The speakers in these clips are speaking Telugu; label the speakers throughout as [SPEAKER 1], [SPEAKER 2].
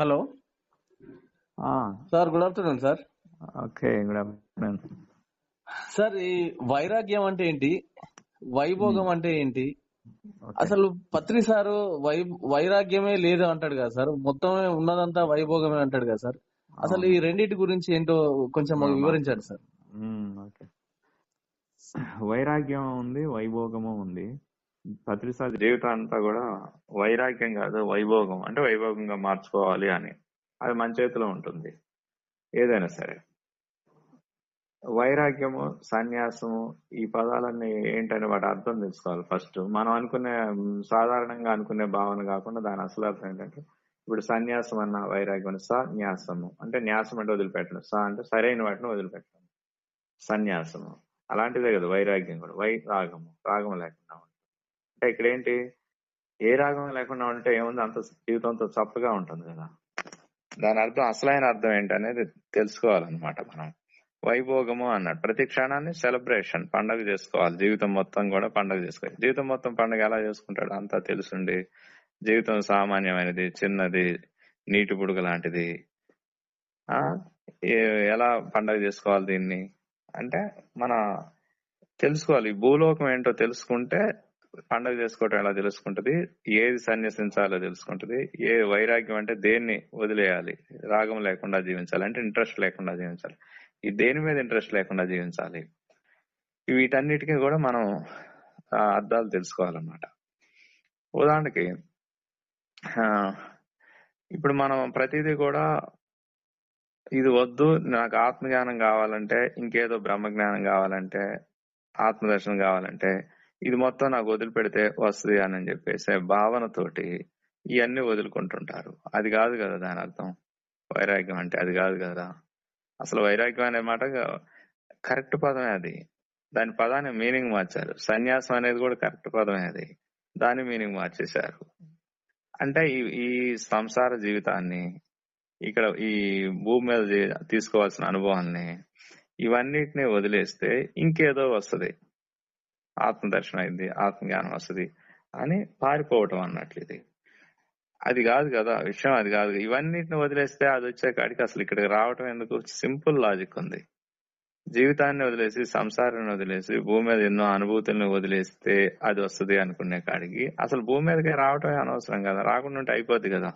[SPEAKER 1] Hello. Sir good afternoon sir.
[SPEAKER 2] Okay good afternoon.
[SPEAKER 1] Sir ఈ వైరాగ్యం అంటే ఏంటి? వైభోగం అంటే ఏంటి. అసలు పత్రి సారు వై వైరాగ్యమే లేదు అంటాడు కదా సార్. మొత్తమే ఉన్నదంతా వైభోగమే అంటాడు కదా సార్. అసలు ఈ రెండింటి గురించి ఏంటో కొంచెం వివరించండి సార్.
[SPEAKER 2] వైరాగ్యం ఉంది వైభోగము ఉంది. ప్రతిసారి జీవితం అంతా కూడా వైరాగ్యం కాదు వైభోగం. అంటే వైభోగంగా మార్చుకోవాలి అని. అది మన చేతిలో ఉంటుంది. ఏదైనా సరే. వైరాగ్యము సన్యాసము ఈ పదాలన్నీ ఏంటని వాటి అర్థం తెలుసుకోవాలి ఫస్ట్. మనం అనుకునే సాధారణంగా అనుకునే భావన కాకుండా దాని అసలు అర్థం ఏంటంటే ఇప్పుడు సన్యాసం అన్న వైరాగ్యం అన్న స న్యాసము అంటే న్యాసం అంటే వదిలిపెట్టడం. స అంటే సరైన వాటిని వదిలిపెట్టడం. సన్యాసము. అలాంటిదే కదా వైరాగ్యం కూడా. వైరాగము రాగం లేకుండా అంటే ఇక్కడ ఏంటి ఏ రాగం లేకుండా ఉంటే ఏముంది? అంత జీవితంతో చప్పగా ఉంటుంది కదా. దాని అర్థం అసలైన అర్థం ఏంటి అనేది తెలుసుకోవాలన్నమాట మనం. వైభోగము అన్నాడు ప్రతి క్షణాన్ని సెలబ్రేషన్ పండగ చేసుకోవాలి. జీవితం మొత్తం కూడా పండగ చేసుకోవాలి. జీవితం మొత్తం పండగ ఎలా చేసుకుంటాడు అంతా తెలుసుండి. జీవితం సామాన్యమైనది చిన్నది నీటి బుడగ లాంటిది. ఆ? ఏ- ఎలా పండగ చేసుకోవాలి దీన్ని? అంటే మన తెలుసుకోవాలి. భూలోకం ఏంటో తెలుసుకుంటే పండగ చేసుకోవటం ఎలా తెలుసుకుంటది? ఏది సన్యసించాలో తెలుసుకుంటది? ఏ వైరాగ్యం అంటే దేన్ని వదిలేయాలి? రాగం లేకుండా జీవించాలి అంటే ఇంట్రెస్ట్ లేకుండా జీవించాలి. ఈ దేని మీద ఇంట్రెస్ట్ లేకుండా జీవించాలి? వీటన్నిటికీ కూడా మనం అర్థాలు తెలుసుకోవాలన్నమాట. ఉదాహరణకి ఇప్పుడు మనం ప్రతిదీ కూడా ఇది వద్దు నాకు ఆత్మజ్ఞానం కావాలంటే ఇంకేదో బ్రహ్మజ్ఞానం కావాలంటే ఆత్మదర్శనం కావాలంటే ఇది మొత్తం నాకు వదిలిపెడితే వస్తుంది అని చెప్పేసి భావనతోటి ఇవన్నీ వదులుకుంటుంటారు. అది కాదు కదా దాని అర్థం. వైరాగ్యం అంటే అది కాదు కదా. అసలు వైరాగ్యం అనే మాట కరెక్ట్ పదమే అది. దాని పదాన్ని మీనింగ్ మార్చారు. సన్యాసం అనేది కూడా కరెక్ట్ పదమే అది. దాని మీనింగ్ మార్చేశారు. అంటే ఈ ఈ సంసార జీవితాన్ని ఇక్కడ ఈ భూమి మీద తీసుకోవాల్సిన అనుభవాన్ని ఇవన్నిటిని వదిలేస్తే ఇంకేదో వస్తది. ఆత్మదర్శనం అయింది ఆత్మజ్ఞానం వస్తుంది అని పారిపోవటం అన్నట్లు ఇది. అది కాదు కదా విషయం అది కాదు ఇవన్నిటిని వదిలేస్తే అది వచ్చే కాడికి అసలు ఇక్కడికి రావటం ఎందుకు? సింపుల్ లాజిక్ ఉంది. జీవితాన్ని వదిలేసి సంసారాన్ని వదిలేసి భూమి మీద ఎన్నో అనుభూతులను వదిలేస్తే అది వస్తుంది అనుకునే కాడికి అసలు భూమి మీదకి రావటమే అనవసరం కదా. రాకుండా ఉంటే అయిపోద్ది కదా.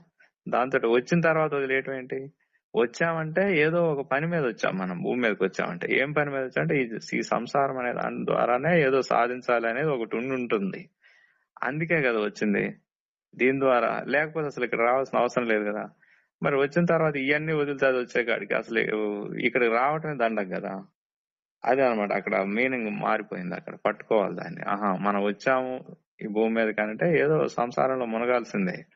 [SPEAKER 2] దాంతో వచ్చిన తర్వాత వదిలేయటం ఏంటి? వచ్చామంటే ఏదో ఒక పని మీద వచ్చాం మనం భూమి మీదకి వచ్చామంటే. ఏం పని మీద వచ్చామంటే ఈ ఈ సంసారం అనే దాని ద్వారానే ఏదో సాధించాలి అనేది ఒకటి ఉండి ఉంటుంది. అందుకే కదా వచ్చింది. దీని ద్వారా. లేకపోతే అసలు ఇక్కడ రావాల్సిన అవసరం లేదు కదా. మరి వచ్చిన తర్వాత ఇవన్నీ వదిలితే అది వచ్చే కాడికి అసలు ఇక్కడికి రావటమే దండగ కదా. అదే అనమాట అక్కడ మీనింగ్ మారిపోయింది అక్కడ. పట్టుకోవాలి దాన్ని. ఆహా మనం వచ్చాము ఈ భూమి మీద కంటే ఏదో సంసారంలో మునగాల్సిందే.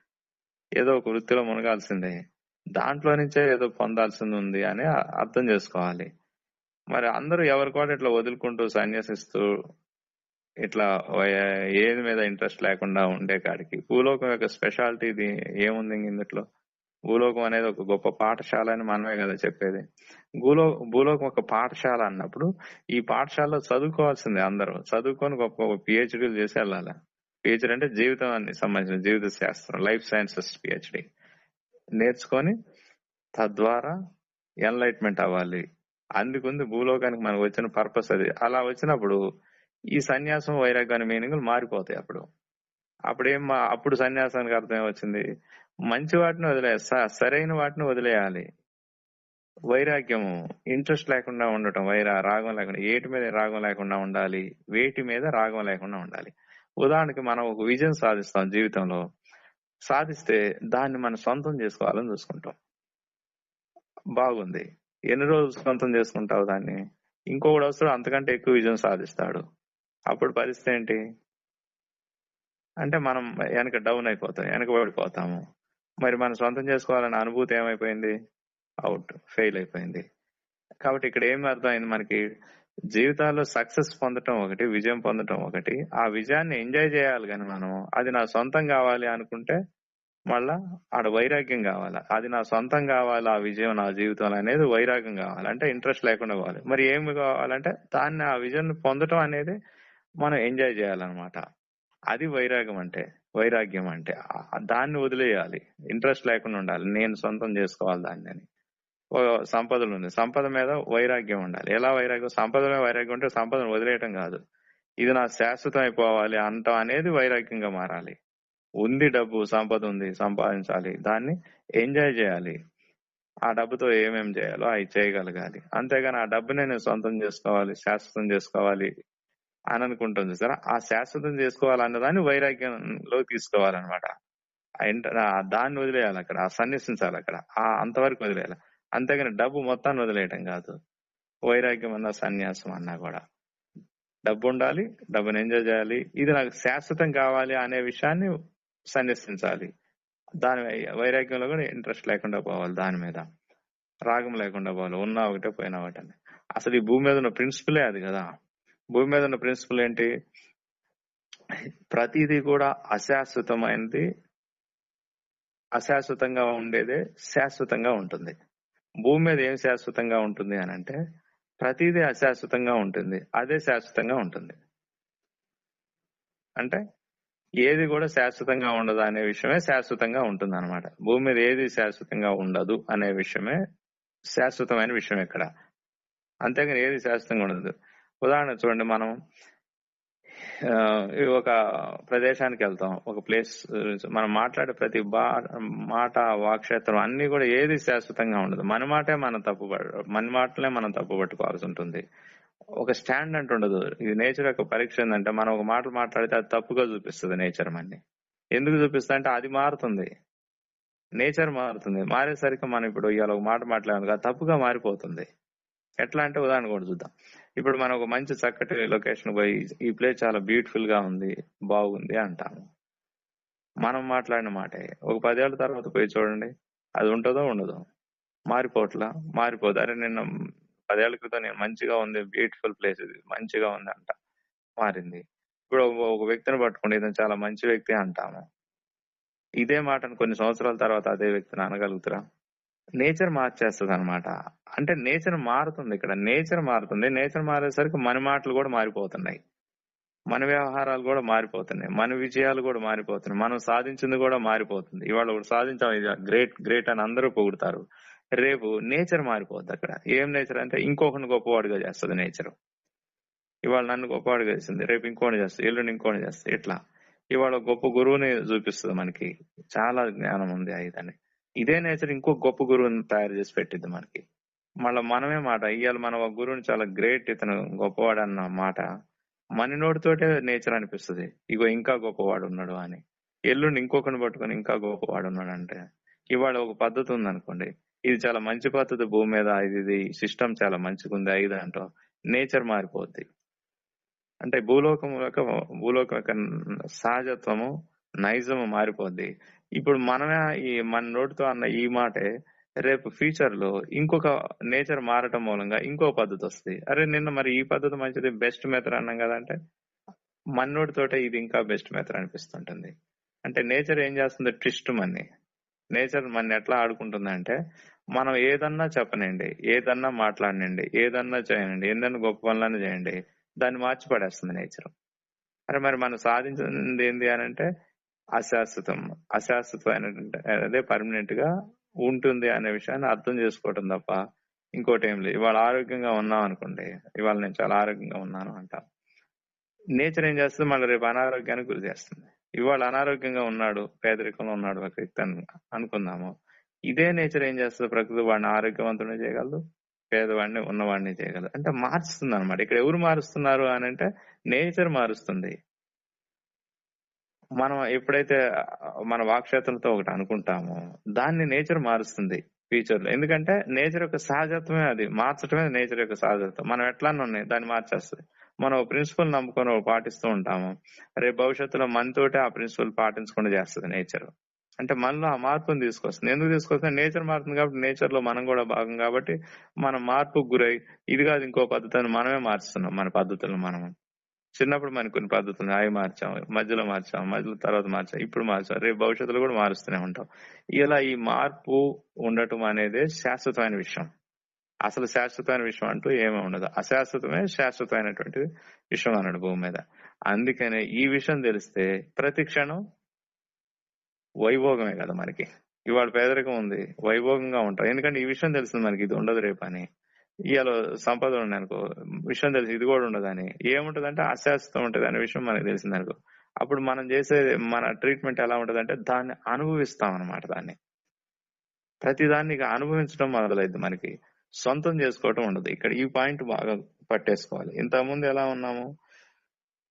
[SPEAKER 2] ఏదో ఒక వృత్తిలో మునగాల్సిందే. దాంట్లో నుంచే ఏదో పొందాల్సింది ఉంది అని అర్థం చేసుకోవాలి. మరి అందరూ ఎవరి కూడా ఇట్లా వదులుకుంటూ సన్యసిస్తూ ఇట్లా ఏది మీద ఇంట్రెస్ట్ లేకుండా ఉండే కాడికి. భూలోకం యొక్క స్పెషాలిటీ ఇది ఏముంది ఇందులో భూలోకం అనేది ఒక గొప్ప పాఠశాల అని మనమే కదా చెప్పేది. భూలో భూలోకం ఒక పాఠశాల అన్నప్పుడు ఈ పాఠశాలలో చదువుకోవాల్సిందే అందరూ. చదువుకొని గొప్ప గొప్ప పిహెచ్డీలు చేసి వెళ్ళాలి. పిహెచ్డి అంటే జీవితానికి సంబంధించిన జీవిత శాస్త్రం లైఫ్ సైన్సెస్ పిహెచ్డి నేర్చుకొని తద్వారా ఎన్లైట్మెంట్ అవ్వాలి. అందుకుంది భూలోకానికి మనకు వచ్చిన పర్పస్ అది. అలా వచ్చినప్పుడు ఈ సన్యాసం వైరాగ్యాన్ని మీనింగ్లు మారిపోతాయి అప్పుడు. అప్పుడేం ఏం అప్పుడు సన్యాసానికి అర్థం వచ్చింది మంచి వాటిని వదిలే స- సరైన వాటిని వదిలేయాలి. వైరాగ్యము ఇంట్రెస్ట్ లేకుండా ఉండటం వైరా రాగం లేకుండా ఏటి మీద రాగం లేకుండా ఉండాలి వేటి మీద రాగం లేకుండా ఉండాలి. ఉదాహరణకి మనం ఒక విజయం సాధిస్తాం జీవితంలో. సాధిస్తే దాన్ని మనం సొంతం చేసుకోవాలని చూసుకుంటాం. బాగుంది. ఎన్ని రోజులు సొంతం చేసుకుంటావు దాన్ని? ఇంకొకడు వస్తాడు అంతకంటే ఎక్కువ విజయం సాధిస్తాడు. అప్పుడు పరిస్థితి ఏంటి? అంటే మనం వెనక డౌన్ అయిపోతాం వెనక పడిపోతాము మరి మనం సొంతం చేసుకోవాలనే అనుభూతి ఏమైపోయింది? అవుట్ ఫెయిల్ అయిపోయింది. కాబట్టి ఇక్కడ ఏం అర్థమైంది మనకి? జీవితాల్లో సక్సెస్ పొందటం ఒకటి విజయం పొందటం ఒకటి. ఆ విజయాన్ని ఎంజాయ్ చేయాలి కానీ మనం. అది నా సొంతం కావాలి అనుకుంటే మళ్ళా ఆడ వైరాగ్యం కావాలి. అది నా సొంతం కావాలి ఆ విజయం నా జీవితంలో అనేది వైరాగ్యం కావాలి. అంటే ఇంట్రెస్ట్ లేకుండా కావాలి మరి ఏమి కావాలంటే దాన్ని ఆ విజయం పొందటం అనేది మనం ఎంజాయ్ చేయాలన్నమాట. అది వైరాగ్యం అంటే వైరాగ్యం అంటే. దాన్ని వదిలేయాలి. ఇంట్రెస్ట్ లేకుండా ఉండాలి. నేను సొంతం చేసుకోవాలి దాన్ని అని. సంపదలు ఉంది. సంపద మీద వైరాగ్యం ఉండాలి. ఎలా వైరాగ్యం? సంపద మీద వైరాగ్యం ఉంటే సంపదను వదిలేయటం కాదు. ఇది నా శాశ్వతం అయిపోవాలి. అంటాం అనేది వైరాగ్యంగా మారాలి. ఉంది డబ్బు సంపద ఉంది సంపాదించాలి. దాన్ని ఎంజాయ్ చేయాలి. ఆ డబ్బుతో ఏమేం చేయాలో అవి చేయగలగాలి. అంతేగాని ఆ డబ్బునే నేను సొంతం చేసుకోవాలి శాశ్వతం చేసుకోవాలి అని అనుకుంటుంది సార్. ఆ శాశ్వతం చేసుకోవాలన్న దాన్ని వైరాగ్యంలో తీసుకోవాలన్నమాట. దాన్ని వదిలేయాలి అక్కడ. ఆ సన్నిసించాలి అక్కడ. ఆ అంతవరకు వదిలేయాలి. అంతేగాని డబ్బు మొత్తాన్ని వదిలేయటం కాదు. వైరాగ్యం అన్న సన్యాసం అన్నా కూడా. డబ్బు ఉండాలి డబ్బుని ఎంజాయ్ చేయాలి. ఇది నాకు శాశ్వతం కావాలి అనే విషయాన్ని సన్యసించాలి. దాని వైరాగ్యంలో కూడా ఇంట్రెస్ట్ లేకుండా పోవాలి దాని మీద. రాగం లేకుండా పోవాలి. ఉన్నా ఒకటే పోయినా ఒకటే అసలు ఈ భూమి మీద ఉన్న ప్రిన్సిపలే అది కదా. భూమి మీద ఉన్న ప్రిన్సిపల్ ఏంటి? ప్రతిదీ కూడా అశాశ్వతమైనది అశాశ్వతంగా ఉండేదే శాశ్వతంగా ఉంటుంది. భూమి మీద ఏం శాశ్వతంగా ఉంటుంది అని అంటే ప్రతిదీ అశాశ్వతంగా ఉంటుంది. అదే శాశ్వతంగా ఉంటుంది. అంటే ఏది కూడా శాశ్వతంగా ఉండదు అనే విషయమే శాశ్వతంగా ఉంటుంది అనమాట భూమి మీద ఏది శాశ్వతంగా ఉండదు అనే విషయమే శాశ్వతమైన విషయం ఇక్కడ. అంతేగాని ఏది శాశ్వతంగా ఉండదు. ఉదాహరణ చూడండి మనం. ఒక ప్రదేశానికి వెళ్తాం. ఒక ప్లేస్ మనం మాట్లాడే ప్రతి బా మాట వాక్షేత్రం అన్ని కూడా ఏది శాశ్వతంగా ఉండదు. మన మాటే మనం తప్పు మన మాటలే మనం తప్పు పట్టుకోవాల్సి ఉంటుంది. ఒక స్టాండ్ అంటూ ఉండదు. ఇది నేచర్ యొక్క పరీక్ష ఏంటంటే మనం ఒక మాట మాట్లాడితే అది తప్పుగా చూపిస్తుంది నేచర్ మనని. ఎందుకు చూపిస్తుంది అంటే అది మారుతుంది. నేచర్ మారుతుంది. మారేసరికి మనం ఇప్పుడు ఇవాళ ఒక మాట మాట్లాడాలి తప్పుగా మారిపోతుంది. ఎట్లా అంటే ఉదాహరణ కూడా చూద్దాం. ఇప్పుడు మనం ఒక మంచి చక్కటి లొకేషన్ పోయి ఈ ప్లేస్ చాలా బ్యూటిఫుల్గా ఉంది బాగుంది అంటాము. మనం మాట్లాడిన మాటే. ఒక పదేళ్ళ తర్వాత పోయి చూడండి అది ఉంటుందో ఉండదో. మారిపోట్లా మారిపోదు. అరే నిన్న పదేళ్ళ క్రితం నేను మంచిగా ఉంది బ్యూటిఫుల్ ప్లేస్ ఇది మంచిగా ఉంది అంట. మారింది. ఇప్పుడు ఒక- ఒక వ్యక్తిని పట్టుకుంటే ఇతను చాలా మంచి వ్యక్తి అంటాము. ఇదే మాటను కొన్ని సంవత్సరాల తర్వాత అదే వ్యక్తిని అనగలుగుతారా? నేచర్ మార్చేస్తుంది అనమాట అంటే నేచర్ మారుతుంది ఇక్కడ. నేచర్ మారుతుంది. నేచర్ మారేసరికి మన మాటలు కూడా మారిపోతున్నాయి. మన వ్యవహారాలు కూడా మారిపోతున్నాయి. మన విజయాలు కూడా మారిపోతున్నాయి. మనం సాధించింది కూడా మారిపోతుంది. ఇవాళ ఒకటి సాధించాం. ఇది గ్రేట్ గ్రేట్ అని అందరూ పొగుడతారు. రేపు నేచర్ మారిపోద్ది అక్కడ. ఏం నేచర్ అంటే ఇంకొకరిని గొప్పవాడిగా చేస్తుంది నేచర్. ఇవాళ నన్ను గొప్పవాడిగా చేస్తుంది రేపు ఇంకోటి చేస్తుంది. ఎల్లుండి ఇంకోటి చేస్తుంది. ఇట్లా ఇవాళ గొప్ప గురువుని చూపిస్తుంది మనకి. చాలా జ్ఞానం ఉంది ఇదని ఇదే నేచర్ ఇంకో గొప్ప గురువుని తయారు చేసి పెట్టింది మనకి. మళ్ళీ మనమే మాట ఇవాళ మనం ఒక గురువుని చాలా గ్రేట్ ఇతను గొప్పవాడు అన్న మాట మన నోటితోటే నేచర్ అనిపిస్తుంది. ఇగో ఇంకా గొప్పవాడు ఉన్నాడు అని. ఎల్లుండి ఇంకొకరిని పట్టుకొని ఇంకా గొప్పవాడు ఉన్నాడు అంటే ఇవాళ ఒక పద్ధతి ఉంది అనుకోండి ఇది చాలా మంచి పద్ధతి భూమి మీద ఇది ఇది సిస్టమ్ చాలా మంచిగా ఉంది ఐదు అంటో నేచర్ మారిపోద్ది. అంటే భూలోకం యొక్క భూలోకం యొక్క సహజత్వము నైజము మారిపోద్ది. ఇప్పుడు మనమే ఈ మన నోటితో అన్న ఈ మాటే రేపు ఫ్యూచర్లో ఇంకొక నేచర్ మారటం మూలంగా ఇంకో పద్ధతి వస్తుంది. అరే నిన్న మరి ఈ పద్ధతి మంచిది బెస్ట్ మెథడ్ అన్నాం కదా అంటే మన నోటితోటే ఇది ఇంకా బెస్ట్ మెథడ్ అనిపిస్తుంటుంది. అంటే నేచర్ ఏం చేస్తుంది? ట్విస్ట్ మన్ని. నేచర్ మన ఎట్లా ఆడుకుంటుంది అంటే మనం ఏదన్నా చెప్పనండి ఏదన్నా మాట్లాడనండి ఏదన్నా చేయనండి ఏందన్నా గొప్ప పనులన్నా చేయండి దాన్ని మార్చి పడేస్తుంది నేచర్. అరే మరి మనం సాధించింది ఏంది అని అంటే అశాశ్వతం అశాశ్వతమైనటువంటి అదే పర్మనెంట్గా ఉంటుంది అనే విషయాన్ని అర్థం చేసుకోవటం తప్ప ఇంకోటి ఏం లేదు. ఇవాళ ఆరోగ్యంగా ఉన్నాం అనుకోండి ఇవాళ నేను చాలా ఆరోగ్యంగా ఉన్నాను అంట. నేచర్ ఏం చేస్తుంది? మళ్ళీ రేపు అనారోగ్యానికి గురి చేస్తుంది. ఇవాళ అనారోగ్యంగా ఉన్నాడు పేదరికంలో ఉన్నాడు ఒక వ్యక్తి అనుకుందాము. ఇదే నేచర్ ఏం చేస్తుంది? ప్రకృతి వాడిని ఆరోగ్యవంతుడిని చేయగలదు పేదవాడిని ఉన్నవాడిని చేయగలదు. అంటే మారుస్తుంది అనమాట ఇక్కడ ఎవరు మారుస్తున్నారు అని అంటే నేచర్ మారుస్తుంది. మనం ఎప్పుడైతే మన వాక్క్షేత్రంతో ఒకటి అనుకుంటామో దాన్ని నేచర్ మారుస్తుంది ఫ్యూచర్లో ఎందుకంటే నేచర్ యొక్క సహజత్వమే అది. మార్చడమే నేచర్ యొక్క సహజత్వం. మనం ఎట్లా ఉన్నాయి దాన్ని మార్చేస్తుంది. మనం ప్రిన్సిపల్ నమ్ముకొని పాటిస్తూ ఉంటాము. రేపు భవిష్యత్తులో మనతోటే ఆ ప్రిన్సిపల్ పాటించకుండా చేస్తుంది నేచర్. అంటే మనలో ఆ మార్పుని తీసుకొస్తుంది. ఎందుకు తీసుకొస్తుంది? నేచర్ మారుతుంది కాబట్టి నేచర్లో మనం కూడా భాగం కాబట్టి మనం మార్పుకు గురై ఇది కాదు ఇంకో పద్ధతిని మనమే మార్చుతున్నాం మన పద్ధతులను మనం చిన్నప్పుడు మనకి కొన్ని పద్ధతులు అవి మార్చాం మధ్యలో మార్చాం మధ్యలో తర్వాత మార్చాం ఇప్పుడు మార్చాం రేపు భవిష్యత్తులో కూడా మారుస్తూనే ఉంటాం. ఇలా ఈ మార్పు ఉండటం అనేది శాశ్వతమైన విషయం. అసలు శాశ్వతమైన విషయం అంటూ ఏమీ ఉండదు. అశాశ్వతమే శాశ్వతమైనటువంటి విషయం అన్నాడు భూమి మీద. అందుకనే ఈ విషయం తెలిస్తే ప్రతి క్షణం వైభోగమే కదా మనకి. ఇవాళ పేదరికం ఉంది వైభోగంగా ఉంటాం. ఎందుకంటే ఈ విషయం తెలిసింది మనకి ఇది ఉండదు రేపు అని. ఇవాళ సంపద ఉంది అనుకో విషయం తెలిసి ఇది కూడా ఉండదు అని ఏముంటది అంటే అశాశ్వతం ఉంటది అనే విషయం మనకు తెలిసింది అనుకో. అప్పుడు మనం చేసే మన ట్రీట్మెంట్ ఎలా ఉంటది అంటే దాన్ని అనుభవిస్తాం అనమాట దాన్ని. ప్రతిదాన్ని ఇక అనుభవించడం మొదలైద్ది మనకి. సొంతం చేసుకోవటం ఉండదు. ఇక్కడ ఈ పాయింట్ బాగా పట్టేసుకోవాలి. ఇంతకుముందు ఎలా ఉన్నాము?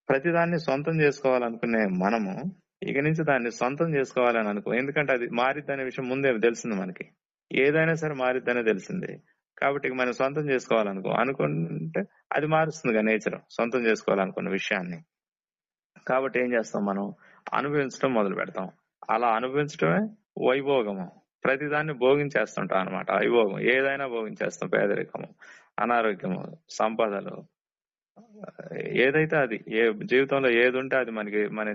[SPEAKER 2] ప్రతిదాన్ని సొంతం చేసుకోవాలనుకునే మనము ఇక నుంచి దాన్ని సొంతం చేసుకోవాలని అనుకో. ఎందుకంటే అది మారిద్ది అనే విషయం ముందే తెలిసింది మనకి. ఏదైనా సరే మారిద్దనే తెలిసింది. కాబట్టి మనం సొంతం చేసుకోవాలనుకో అనుకుంటే అది మారుస్తుంది నేచర్. సొంతం చేసుకోవాలనుకున్న విషయాన్ని. కాబట్టి ఏం చేస్తాం మనం? అనుభవించడం మొదలు పెడతాం. అలా అనుభవించడమే వైభోగము. ప్రతిదాన్ని భోగించేస్తుంటాం అనమాట వైభోగం. ఏదైనా భోగించేస్తాం. పేదరికము అనారోగ్యము సంపదలు. ఏదైతే అది ఏ జీవితంలో ఏది ఉంటే అది మనకి మన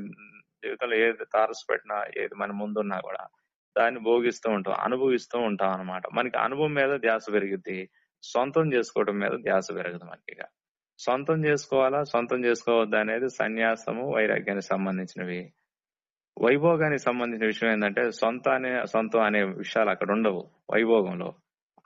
[SPEAKER 2] జీవితంలో ఏది తారసు పెట్టినా ఏది మన ముందున్నా కూడా దాన్ని భోగిస్తూ ఉంటాం అనుభవిస్తూ ఉంటాం అనమాట మనకి అనుభవం మీద ధ్యాస పెరుగుద్ది సొంతం చేసుకోవడం మీద ధ్యాస పెరగదు మనకి ఇక. సొంతం చేసుకోవాలా సొంతం చేసుకోవద్దా అనేది సన్యాసము వైరాగ్యానికి సంబంధించినవి. వైభోగానికి సంబంధించిన విషయం ఏంటంటే సొంత అనే సొంతం అనే విషయాలు అక్కడ ఉండవు వైభోగంలో.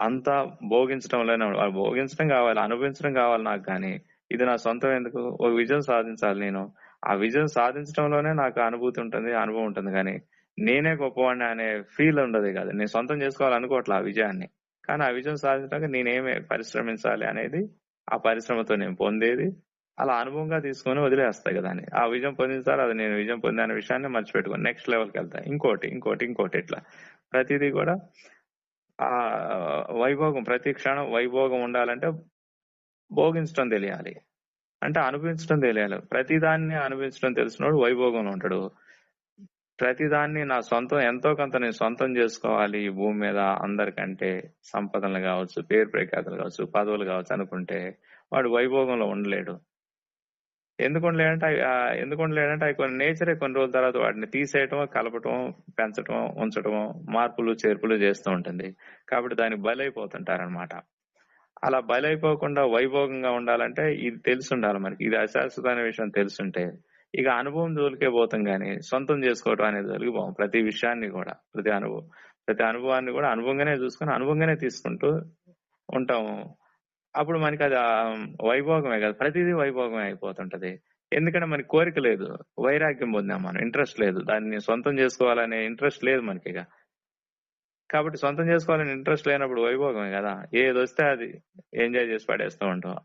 [SPEAKER 2] అంతా భోగించడంలోనే భోగించడం కావాలి అనుభవించడం కావాలి నాకు కానీ. ఇది నా సొంతం ఎందుకు? ఒక విజయం సాధించాలి నేను. ఆ విజయం సాధించడంలోనే నాకు అనుభూతి ఉంటుంది అనుభవం ఉంటుంది కానీ నేనే గొప్పవాడిని అనే ఫీల్ ఉండదు కదా. నేను సొంతం చేసుకోవాలనుకోవట్లే ఆ విజయాన్ని. కానీ ఆ విజయం సాధించడానికి నేనేమే పరిశ్రమించాలి అనేది ఆ పరిశ్రమతో నేను పొందేది. అలా అనుభవంగా తీసుకొని వదిలేస్తాయి కదా అని. ఆ విజయం పొందిన అది నేను విజయం పొందిన విషయాన్ని మర్చిపెట్టుకుని. నెక్స్ట్ లెవెల్కి వెళ్తా. ఇంకోటి ఇంకోటి ఇంకోటి ఇట్లా. ప్రతిదీ కూడా ఆ వైభోగం. ప్రతి క్షణం వైభోగం ఉండాలంటే భోగించడం తెలియాలి. అంటే అనుభవించడం తెలియాలి. ప్రతిదాన్ని అనుభవించడం తెలిసినోడు వైభోగంలో ఉంటాడు. ప్రతిదాన్ని నా సొంతం ఎంతో కొంత నేను సొంతం చేసుకోవాలి ఈ భూమి మీద అందరికంటే. సంపదలు కావచ్చు పేరు ప్రఖ్యాతలు కావచ్చు పదవులు కావచ్చు అనుకుంటే వాడు వైభోగంలో ఉండలేడు. ఎందుకు ఉండలేడంటే అవి- ఎందుకు ఉండలేడంటే అవి కొన్ని నేచరే కొన్ని రోజుల తర్వాత వాటిని తీసేయటం కలపటం పెంచటం ఉంచటం మార్పులు చేర్పులు చేస్తూ ఉంటుంది. కాబట్టి దానికి బలైపోతుంటారనమాట అలా బలైపోకుండా వైభోగంగా ఉండాలంటే ఇది తెలిసి ఉండాలి మనకి. ఇది అశాశ్వత అనే విషయం తెలుసుంటే ఇక అనుభవం జోలికే పోతాం గానీ సొంతం చేసుకోవటం అనేది జరిగిపోం ప్రతి విషయాన్ని కూడా ప్రతి అనుభవం ప్రతి అనుభవాన్ని కూడా అనుభవంగానే చూసుకొని అనుభవంగానే తీసుకుంటూ ఉంటాము. అప్పుడు మనకి అది వైభోగమే కదా ప్రతిదీ వైభోగమే అయిపోతుంటది. ఎందుకంటే మనకి కోరిక లేదు వైరాగ్యం పొందాం మనం ఇంట్రెస్ట్ లేదు. దాన్ని సొంతం చేసుకోవాలనే ఇంట్రెస్ట్ లేదు మనకి ఇక. కాబట్టి సొంతం చేసుకోవాలని ఇంట్రెస్ట్ లేనప్పుడు వైభోగమే కదా. ఏది వస్తే అది ఎంజాయ్ చేసి పడేస్తూ ఉంటాం.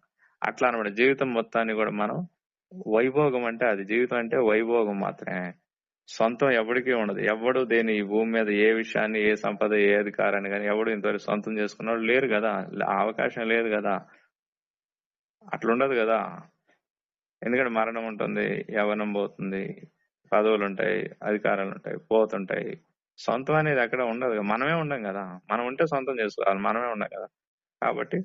[SPEAKER 2] అట్లా అనమాట జీవితం మొత్తాన్ని కూడా మనం వైభోగం అంటే అది. జీవితం అంటే వైభోగం మాత్రమే. సొంతం ఎవరికీ ఉండదు. ఎవడు దేని ఈ భూమి మీద ఏ విషయాన్ని ఏ సంపద ఏ అధికారాన్ని కానీ ఎవడు ఇంతవరకు సొంతం చేసుకున్నాడు లేరు కదా. ఆ అవకాశం లేదు కదా. అట్లుండదు కదా. ఎందుకంటే మరణం ఉంటుంది యవనం పోతుంది పదవులు ఉంటాయి అధికారాలు ఉంటాయి పోతుంటాయి. సొంతం అనేది అక్కడ ఉండదు మనమే ఉండం కదా. మనం ఉంటే సొంతం చేసుకోవాలి. మనమే ఉండం కదా. కాబట్టి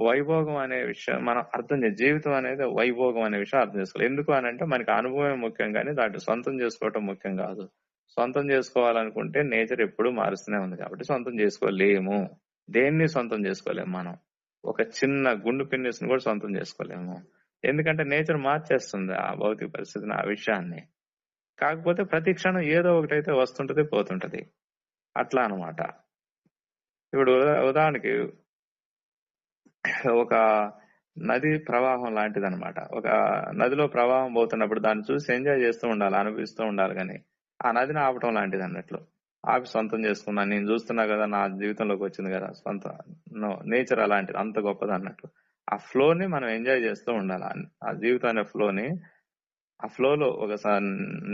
[SPEAKER 2] వైభోగం అనే విషయం మనం అర్థం చే జీవితం అనేది వైభోగం అనే విషయం అర్థం చేసుకోవాలి. ఎందుకు అని అంటే మనకి అనుభవం ముఖ్యం కానీ దాటి సొంతం చేసుకోవటం ముఖ్యం కాదు. సొంతం చేసుకోవాలనుకుంటే నేచర్ ఎప్పుడు మారుస్తూనే ఉంది కాబట్టి సొంతం చేసుకోలేము. దేన్ని సొంతం చేసుకోలేము మనం? ఒక చిన్న గుండు పిన్నిస్ని కూడా సొంతం చేసుకోలేము. ఎందుకంటే నేచర్ మార్చేస్తుంది ఆ భౌతిక పరిస్థితిని ఆ విషయాన్ని. కాకపోతే ప్రతి క్షణం ఏదో ఒకటైతే వస్తుంటది పోతుంటది. అట్లా అన్నమాట. ఇప్పుడు ఉదా- ఉదాహరణకి ఒక నది ప్రవాహం లాంటిది అనమాట ఒక నదిలో ప్రవాహం పోతున్నప్పుడు దాన్ని చూసి ఎంజాయ్ చేస్తూ ఉండాలి అనిపిస్తూ ఉండాలి కానీ ఆ నదిని ఆపటం లాంటిది అన్నట్లు. ఆపి సొంతం చేసుకున్నాను. నేను చూస్తున్నా కదా నా జీవితంలోకి వచ్చింది కదా సొంత నేచర్ అలాంటిది అంత గొప్పది అన్నట్లు. ఆ ఫ్లోని మనం ఎంజాయ్ చేస్తూ ఉండాలి. ఆ- జీవితం అనే ఫ్లోని ఆ ఫ్లో లో ఒకసారి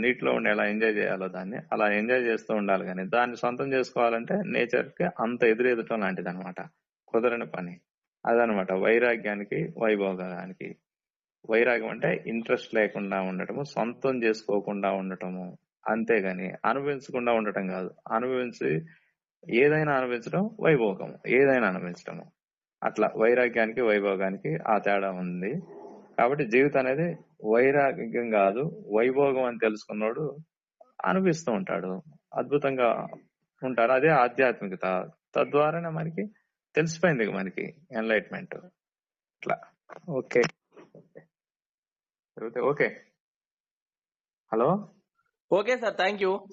[SPEAKER 2] నీటిలో ఉండి ఎలా ఎంజాయ్ చేయాలో దాన్ని అలా ఎంజాయ్ చేస్తూ ఉండాలి కానీ దాన్ని సొంతం చేసుకోవాలంటే నేచర్కి అంత ఎదురెదటం లాంటిది అనమాట కుదరని పని. అదనమాట. వైరాగ్యానికి వైభోగానికి. వైరాగ్యం అంటే ఇంట్రెస్ట్ లేకుండా ఉండటము సొంతం చేసుకోకుండా ఉండటము. అంతేగాని అనుభవించకుండా ఉండటం కాదు. అనుభవించి ఏదైనా అనుభవించడం వైభోగం ఏదైనా అనుభవించడము. అట్లా వైరాగ్యానికి వైభోగానికి ఆ తేడా ఉంది. కాబట్టి జీవితం అనేది వైరాగ్యం కాదు వైభోగం అని తెలుసుకున్నాడు అనిపిస్తూ ఉంటాడు. అద్భుతంగా ఉంటారు. అదే ఆధ్యాత్మికత. తద్వారానే మనకి తెలిసిపోయింది మనకి ఎన్లైట్మెంట్. అట్లా. Okay. Okay. Hello
[SPEAKER 1] okay. Sir thank you